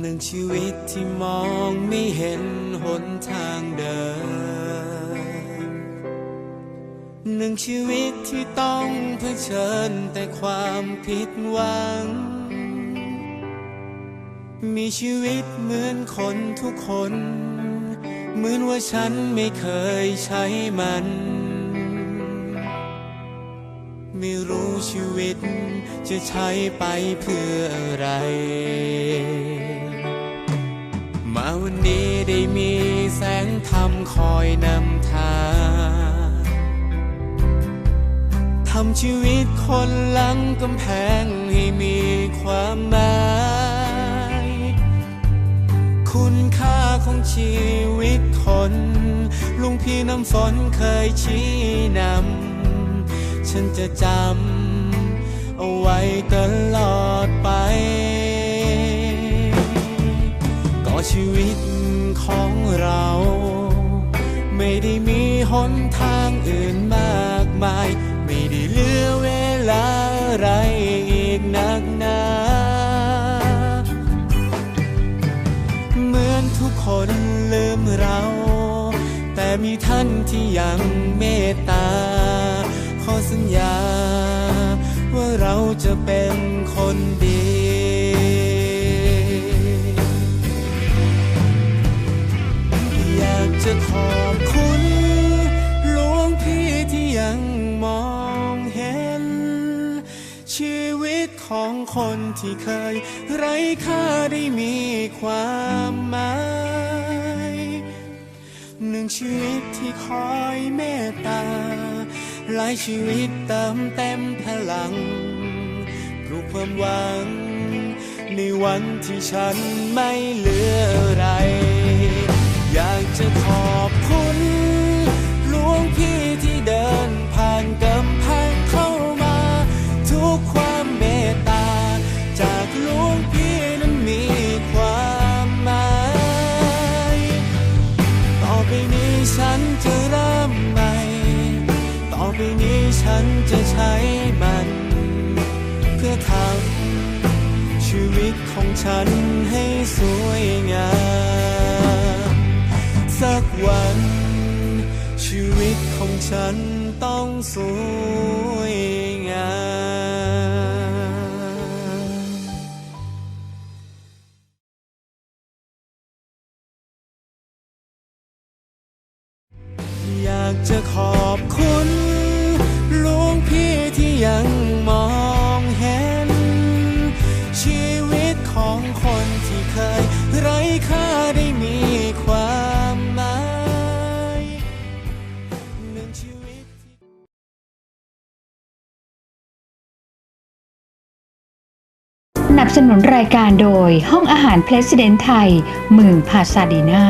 หนึ่งชีวิตที่มองไม่เห็นหนทางเดิน หนึ่งชีวิตที่ต้องเผชิญแต่ความผิดหวัง มีชีวิตเหมือนคนทุกคน เหมือนว่าฉันไม่เคยใช้มัน ไม่รู้ชีวิตจะใช้ไปเพื่ออะไร คอยนำทางทำชีวิตคนหลังกำแพงให้มีความหมาย คุณค่าของชีวิตคน ลุงพี่น้ำฝนเคยชี้นำ ฉันจะจำเอาไว้ตลอดไป หนทางอื่นมากมาย ไม่ได้เหลือเวลาอะไรอีกนักหนาเหมือนทุกคนลืมเรา แต่มีท่านที่ยังเมตตา ขอสัญญา ว่าเราจะเป็นคนดี ของคนที่เคย ไร้ค่าได้มีความหมายหนึ่งชีวิตที่คอยเมตตา หลายชีวิตเติมเต็มพลังปลุกความหวัง ในวันที่ฉันไม่เหลืออะไร อยากจะขอ นี้ฉันจะเริ่มใหม่ ต่อไปนี้ฉันจะใช้มัน เพื่อทำชีวิตของฉันให้สวยงาม สักวัน ชีวิตของฉันต้องสวยากจะขอบคุณหลวงพี่ที่ยังมองเห็น ชีวิตของคนที่เคยไร้ค่าได้มีความหมายหนึ่งชีวิตที่สนับสนุนรายการโดยห้องอาหารเพลสเดนไทยเมืองพาซาดีนา